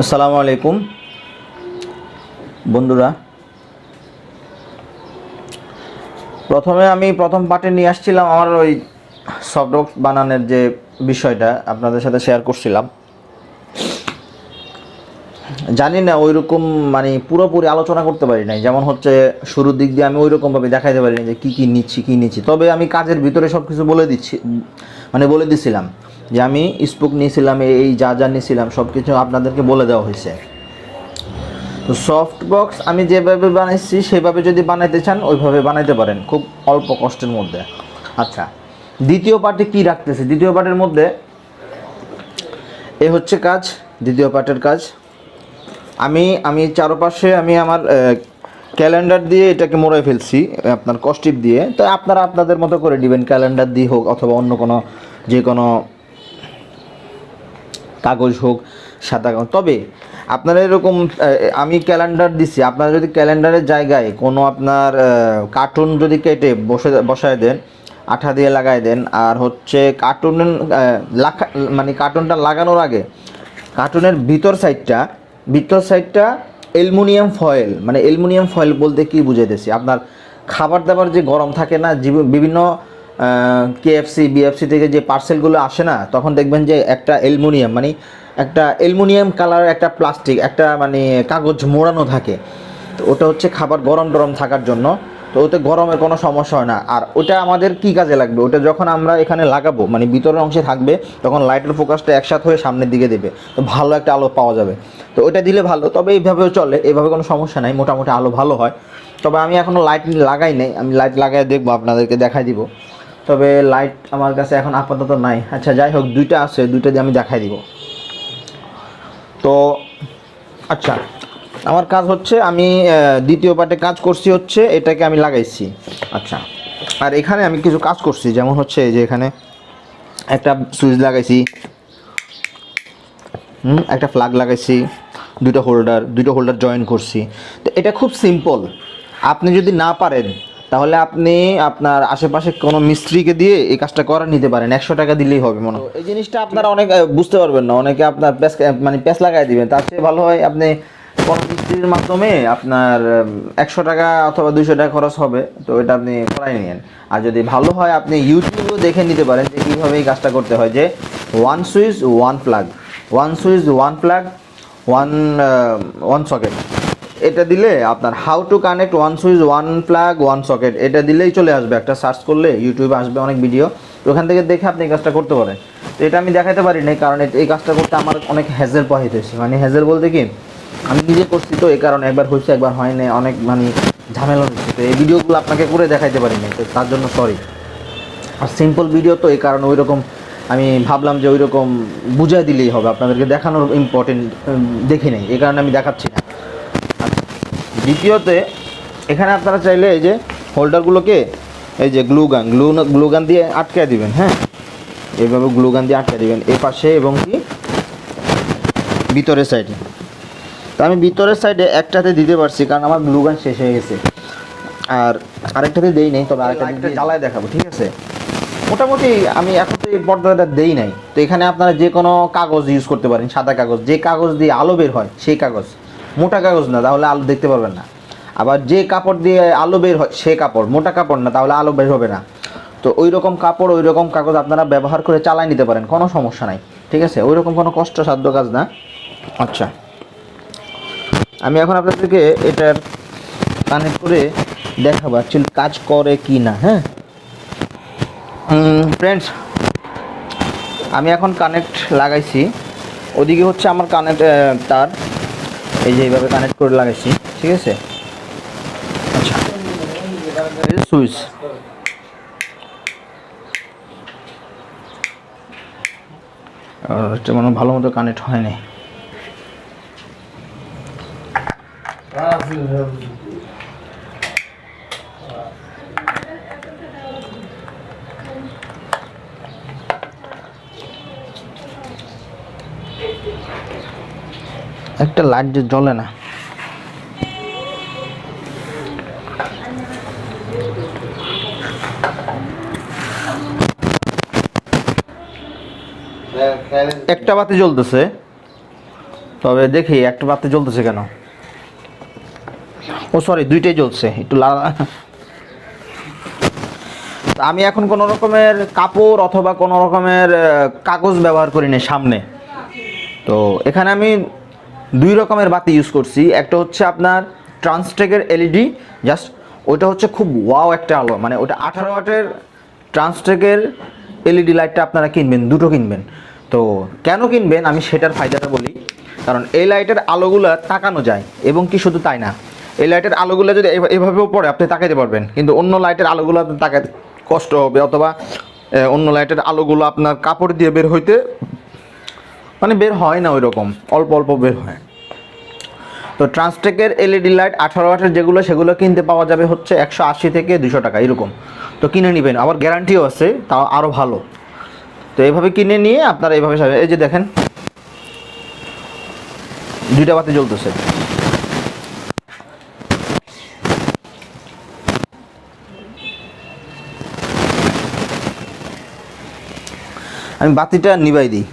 আসসালামু আলাইকুম। বন্ধুরা, প্রথমে আমি প্রথম পার্টে নিয়ে আসছিলাম আমার ওই সফটবক্স বানানোর যে বিষয়টা আপনাদের সাথে শেয়ার করছিলাম। জানি না ওই রকম মানে পুরোপুরি আলোচনা করতে পারি নাই। যেমন হচ্ছে শুরুর দিক দিয়ে আমি ওই রকমভাবে দেখাইতে পারি না যে কী কী নিচ্ছি কী নিচ্ছি। তবে আমি কাজের ভিতরে সব কিছু বলে দিচ্ছি মানে বলে দিছিলাম। যে আমি স্পুক নিয়েছিলাম, এই যা যা নিয়েছিলাম সব কিছু আপনাদেরকে বলে দেওয়া হয়েছে। তো সফট বক্স আমি যেভাবে বানাইছি, সেভাবে যদি বানাইতে চান, ওইভাবে বানাইতে পারেন, খুব অল্প কষ্টের মধ্যে। আচ্ছা দ্বিতীয় পার্টে কি রাখতেছে? দ্বিতীয় পার্টের মধ্যে এ হচ্ছে কাজ, দ্বিতীয় পার্টের কাজ। আমি আমি চারপাশে আমি আমার ক্যালেন্ডার দিয়ে এটাকে মোড়াই ফেলছি আপনার কস্টিপ দিয়ে। তো আপনারা আপনাদের মতো করে দিবেন, ক্যালেন্ডার দিয়ে হোক অথবা অন্য কোনো, যে কোনো কাগজ হোক, সাদা কাগজ। তবে আপনারা এরকম আমি ক্যালেন্ডার দিছি, আপনারা যদি ক্যালেন্ডারের জায়গায় কোনো আপনার কার্টুন যদি কেটে বসে, বসায় দেন, আঠা দিয়ে লাগাই দেন, আর হচ্ছে কার্টুন লাখা মানে কার্টুনটা লাগানোর আগে কার্টুনের ভিতর সাইডটা ভিতর সাইডটা অ্যালুমিনিয়াম ফয়েল মানে অ্যালুমিনিয়াম ফয়েল বলতে কি বুঝাইতেছি? আপনার খাবার দাবার যে গরম থাকে না বিভিন্ন কেএফসি বিএফসি থেকে যে পার্সেলগুলো আসে না, তখন দেখবেন যে একটা অ্যালুমিনিয়াম মানে একটা অ্যালুমিনিয়াম কালার একটা প্লাস্টিক একটা মানে কাগজ মোড়ানো থাকে। তো ওটা হচ্ছে খাবার গরম টরম থাকার জন্য। তো ওতে গরমের কোনো সমস্যা হয় না। আর ওটা আমাদের কি কাজে লাগবে? ওটা যখন আমরা এখানে লাগাবো মানে ভিতরের অংশে থাকবে, তখন লাইটের ফোকাসটা একসাথে হয়ে সামনের দিকে দেবে। তো ভালো একটা আলো পাওয়া যাবে। তো ওটা দিলে ভালো, তবে এইভাবেও চলে এভাবে কোনো সমস্যা নাই, মোটামুটি আলো ভালো হয়। তবে আমি এখনও লাইট লাগাই নাই, আমি লাইট লাগাই দেখব, আপনাদেরকে দেখাই দিব। তবে লাইট আমার কাছে এখন আপাতত নাই। আচ্ছা যাই হোক দুইটা আছে, দুইটা দিয়ে আমি দেখাই দিব। তো আচ্ছা আমার কাজ হচ্ছে আমি দ্বিতীয় পার্টে কাজ করছি হচ্ছে, এটাকে আমি লাগাইছি। আচ্ছা আর এখানে আমি কিছু কাজ করছি, যেমন হচ্ছে যে এখানে একটা সুইচ লাগাইছি। হুম, একটা ফ্ল্যাগ লাগাইছি দুটো হোল্ডার দুটো হোল্ডার জয়েন করছি। তো এটা খুব সিম্পল আপনি যদি না পারেন তাহলে আপনি আপনার আশেপাশে কোনো মিস্ত্রিকে দিয়ে এই কাজটা করা নিতে পারেন। একশো টাকা দিলেই হবে মনে হয়। এই জিনিসটা আপনারা অনেক বুঝতে পারবেন না। অনেকে আপনার প্যাস মানে প্যাস লাগাই দিবেন। তার চেয়ে ভালো হয় আপনি কোনো মিস্ত্রির মাধ্যমে আপনার একশো টাকা অথবা দুইশো টাকা খরচ হবে, তো এটা আপনি করাই নিন আর যদি ভালো হয়, আপনি ইউটিউবেও দেখে নিতে পারেন যে কীভাবে এই কাজটা করতে হয় যে one switch, one plug. One switch, one plug, one one socket. এটা দিলে আপনার how to connect one switch one plug one socket এটা দিলেই চলে আসবে। একটা সার্চ করলে ইউটিউবে আসবে অনেক ভিডিও তো ওখান থেকে দেখে আপনি এই কাজটা করতে পারেন। তো এটা আমি দেখাতে পারি নাই, কারণ এই কাজটা করতে আমার অনেক হ্যাজেল পাহিত হয়েছে মানে হ্যাজেল বলতে কি, আমি নিজে করছি তো এই কারণে একবার হয়েছে, একবার হয় নাই, অনেক মানে ঝামেলা হচ্ছে। তো এই ভিডিওগুলো আপনাকে করে দেখাইতে পারি নাই, তো তার জন্য সরি আর সিম্পল ভিডিও তো এই কারণে ওই রকম আমি ভাবলাম যে ওই রকম বুঝাই দিলেই হবে, আপনাদেরকে দেখানোর ইম্পর্টেন্ট দেখি নাই। এই কারণে আমি দেখাচ্ছি না। দ্বিতীয়তে এখানে আপনারা চাইলে এই যে হোল্ডারগুলোকে এই যে গ্লু গান গ্লু গ্লু গান দিয়ে আটকে দিবেন হ্যাঁ? এইভাবে গ্লু গান দিয়ে আটকে দিবেন এ পাশে এবং কি? ভিতরের সাইডে তো আমি ভিতরের সাইডে একটাতে দিতে পারছি কারণ আমার গ্লু গান শেষ হয়ে গেছে। আর আরেকটাতে দেই নাই তবে আরেকটা জ্বালায় দেখাবো ঠিক আছে? মোটামুটি আমি এখন তো এই পর্দাটা দেই নাই। তো এখানে আপনারা যে কোনো কাগজ ইউজ করতে পারেন সাদা কাগজ যে কাগজ দিয়ে আলো বের হয় সেই কাগজ। মোটা কাগজ না, তাহলে আলো দেখতে পারবেন না। আবার যে কাপড় দিয়ে আলো বের হয়, সে কাপড়, মোটা কাপড় না, তাহলে আলো বের হবে না। তো ওই রকম কাপড় ওই রকম কাগজ আপনারা ব্যবহার করে চালাই নিতে পারেন, কোনো সমস্যা নাই, ঠিক আছে? ওই রকম কোনো কষ্টসাধ্য কাজ না। আচ্ছা আমি এখন আপনাদেরকে এটার কানেক্ট করে দেখাবো অ্যাকচুয়ালি কাজ করে কি না হ্যাঁ? ফ্রেন্ডস আমি এখন কানেক্ট লাগাইছি, ওদিকে হচ্ছে আমার কানেক্ট তার এই যে এইভাবে কানেক্ট করে লাগাইছি, ঠিক আছে? আচ্ছা। সুইচ এটা মানে ভালো মতো কানেক্ট হয়নি। একটা লাইট যে জ্বলে না। একটা বাতি জ্বলতেছে। তবে দেখি, একটা বাতি জ্বলতেছে কেন? ও সরি দুইটাই জ্বলছে। একটু লাল আমি এখন কোনো রকমের কাপড় অথবা কোনো রকমের কাগজ ব্যবহার করি না সামনে। তো এখানে আমি দুই রকমের বাতি ইউজ করছি। একটা হচ্ছে আপনার ট্রান্সটেকের এলইডি জাস্ট ওটা হচ্ছে খুব ওয়াও একটা আলো। মানে ওটা আঠারো ওয়াটের ট্রান্সটেকের এলইডি লাইটটা আপনারা কিনবেন, দুটো কিনবেন। তো কেন কিনবেন? আমি সেটার ফায়দাটা বলি। কারণ এই লাইটের আলোগুলো তাকানো যায়, এবং কি শুধু তাই না? এই লাইটের আলোগুলো যদি এভাবেও পড়ে, আপনি তাকাইতে পারবেন। কিন্তু অন্য লাইটের আলোগুলো তাকাতে কষ্ট হবে, অথবা অন্য লাইটের আলোগুলো আপনার কাপড় দিয়ে বের হইতে মানে বের হয় না ওই রকম অল্প অল্প বের হয়। তো ট্রান্সটেকের এলইডি লাইট আঠারো ওয়াটের যেগুলো, সেগুলো কিনতে পাওয়া যাবে হচ্ছে একশো আশি থেকে দুশো টাকা, এরকম। তো কিনে নেবেন, আবার গ্যারান্টিও আছে, তাও আরও ভালো। তো এইভাবে কিনে নিয়ে আপনারা এইভাবে। এই যে দেখেন, দুইটা বাতি জ্বলতেছে। আমি বাতিটা নিবাই দিই।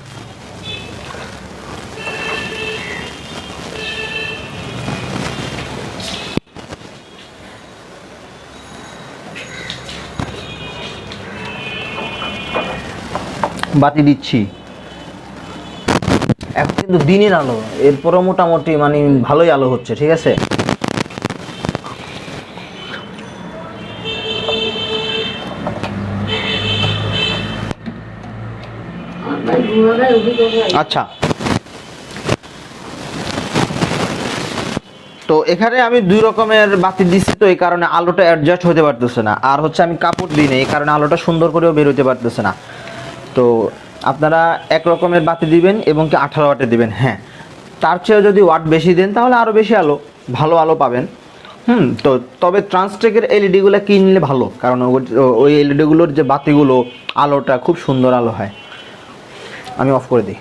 বাতি দিচ্ছি। এখন কিন্তু দিনের আলো। এরপরও মোটামুটি মানে ভালোই আলো হচ্ছে, ঠিক আছে? আচ্ছা। তো এখানে আমি দুই রকমের বাতি দিচ্ছি তো এই কারণে আলোটা অ্যাডজাস্ট হতে পারতেছে না। আর হচ্ছে আমি কাপড় দিই না, এই কারণে আলোটা সুন্দর করেও বের হতে পারতেছে না। তো আপনারা এক রকমের বাতি দিবেন এবং কি আঠারো ওয়াটে দিবেন হ্যাঁ। তার চেয়েও যদি ওয়াট বেশি দেন, তাহলে আরও বেশি আলো, ভালো আলো পাবেন। হুম, তো তবে ট্রান্সটেকের এলইডিগুলো কিনলে ভালো, কারণ ওই- এলইডিগুলোর যে বাতিগুলো, আলোটা খুব সুন্দর আলো হয়। আমি অফ করে দিই।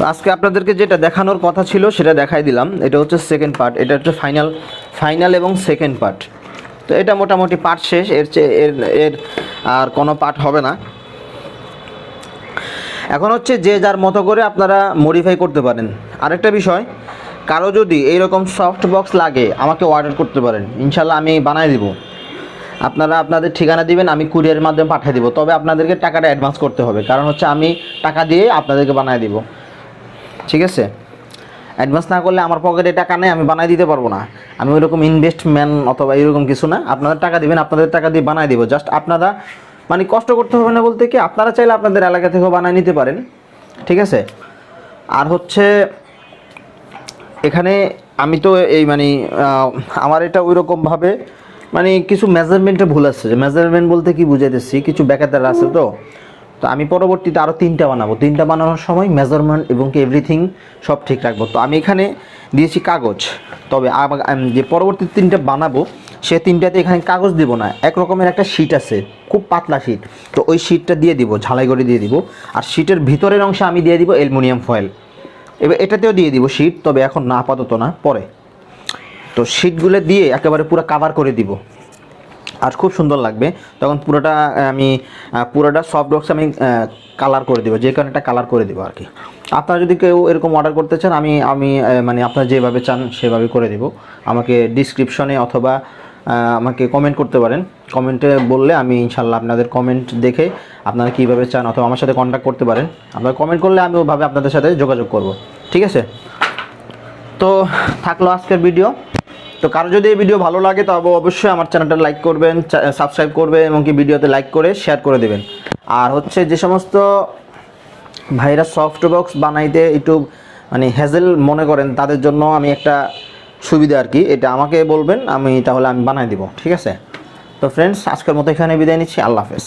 তো আজকে আপনাদেরকে যেটা দেখানোর কথা ছিল, সেটা দেখাই দিলাম। এটা হচ্ছে সেকেন্ড পার্ট এটা হচ্ছে ফাইনাল ফাইনাল এবং সেকেন্ড পার্ট তো এটা মোটামুটি পার্ট শেষ, এর চেয়ে এর এর আর কোনো পার্ট হবে না। এখন হচ্ছে যে যার মতো করে আপনারা মডিফাই করতে পারেন। আরেকটা বিষয়, কারও যদি এইরকম সফট বক্স লাগে, আমাকে অর্ডার করতে পারেন। ইনশাল্লাহ আমি বানাই দিব। আপনারা আপনাদের ঠিকানা দিবেন, আমি কুরিয়ারের মাধ্যমে পাঠিয়ে দিব। তবে আপনাদেরকে টাকাটা অ্যাডভান্স করতে হবে। কারণ হচ্ছে আমি টাকা দিয়ে আপনাদেরকে বানিয়ে দিব। ঠিক আছে? অ্যাডভান্স না করলে আমার পকেটে টাকা নেই, আমি বানাই দিতে পারব না। আমি ওইরকম ইনভেস্টমেন্ট অথবা এরকম কিছু না, আপনাদের টাকা দিবেন, আপনাদের টাকা দিয়ে বানাই দিব। জাস্ট আপনারা মানে কষ্ট করতে হবে না বলতে কি, আপনারা চাইলে আপনাদের এলাকা থেকেও বানায় নিতে পারেন। ঠিক আছে? আর হচ্ছে, এখানে আমি তো এই মানে আমার এটা ওই রকমভাবে মানে কিছু মেজারমেন্টে ভুল আছে। মেজারমেন্ট বলতে কি বুঝাইতেছি? কিছু ব্যাকাতার আছে তো? তো আমি পরবর্তীতে আরও তিনটা বানাবো। তিনটা বানানোর সময় মেজারমেন্ট এবং কি এভরিথিং সব ঠিক রাখব। তো আমি এখানে দিয়েছি কাগজ। তবে যে পরবর্তী তিনটা বানাবো, সে তিনটাতে এখানে কাগজ দিব না। এক রকমের একটা শিট আছে, খুব পাতলা শিট তো ওই শিটটা দিয়ে দিব, ঝালাই করে দিয়ে দিব। আর শিটের ভিতরের অংশে আমি দিয়ে দিব অ্যালুমিনিয়াম ফয়েল এবার এটাতেও দিয়ে দিব শিট তবে এখন না, আপাতত না, পরে। তো শিটগুলো দিয়ে একেবারে পুরো কাভার করে দিব। আর খুব সুন্দর লাগবে। তখন পুরোটা আমি পুরোটা সফট বক্স আমি কালার করে দেবো, যে কারণে একটা কালার করে দেবো আর কি। আপনারা যদি কেউ এরকম অর্ডার করতে চান, আমি আমি মানে আপনারা যেভাবে চান সেভাবে করে দেবো। আমাকে ডিসক্রিপশনে অথবা আমাকে কমেন্ট করতে পারেন। কমেন্টে বললে আমি ইনশাল্লাহ আপনাদের কমেন্ট দেখে আপনারা কীভাবে চান অথবা আমার সাথে কন্ট্যাক্ট করতে পারেন। আপনারা কমেন্ট করলে আমি ওভাবে আপনাদের সাথে যোগাযোগ করব। ঠিক আছে? তো, থাকল আজকের ভিডিও তো কারও যদি এই ভিডিও ভালো লাগে, তবে অবশ্যই আমার চ্যানেলটা লাইক করবেন সাবস্ক্রাইব করবেন এবং কি ভিডিওতে লাইক করে শেয়ার করে দেবেন। আর হচ্ছে যে সমস্ত ভাইরা সফট বক্স বানাইতে একটু মানে হ্যাজেল মনে করেন, তাদের জন্য আমি একটা সুবিধা আর কি, এটা আমাকে বলবেন, আমি তাহলে আমি বানাই দিব, ঠিক আছে? তো ফ্রেন্ডস আজকের মতো এখানে বিদায় নিচ্ছি, আল্লাহ হাফেজ।